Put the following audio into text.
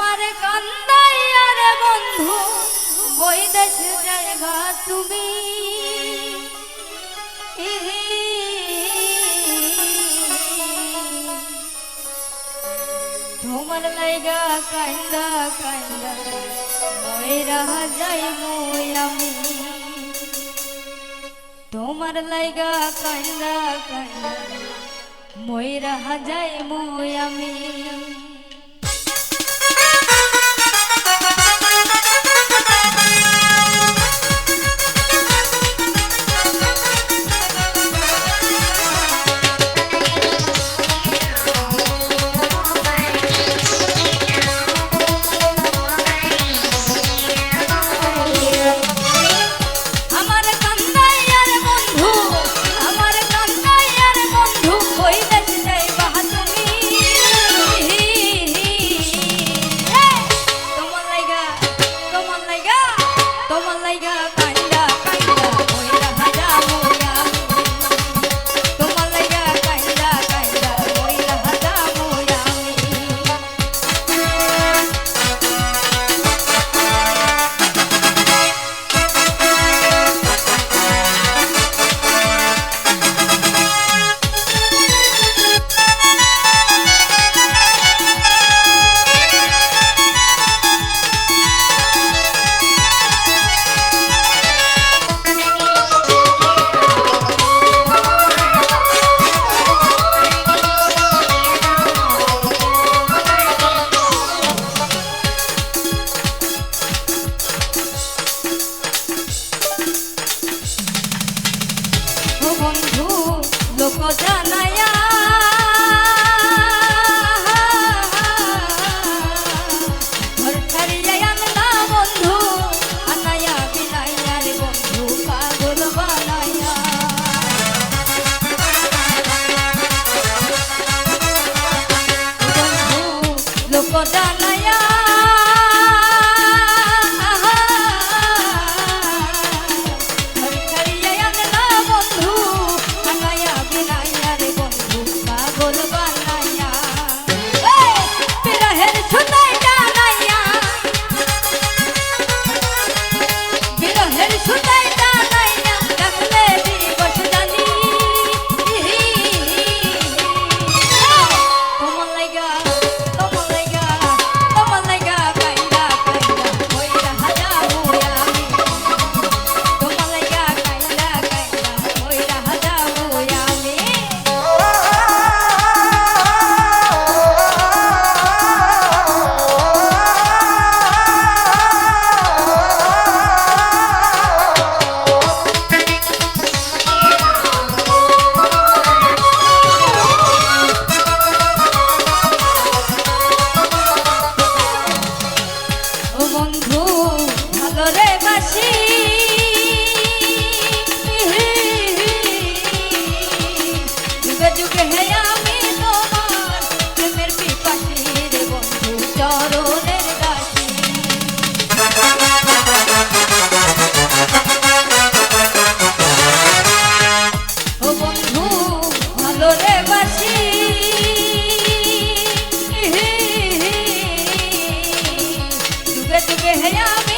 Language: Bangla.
আমার কান্দাই আর বন্ধু ওই দেশে যাইবা তুমি। তোমার লাইগা কান্দা কান্দা ময়রা যাইব আমি। তোমার লাইগা কান্দা কান্দা ময়রা যাইব আমি। আমি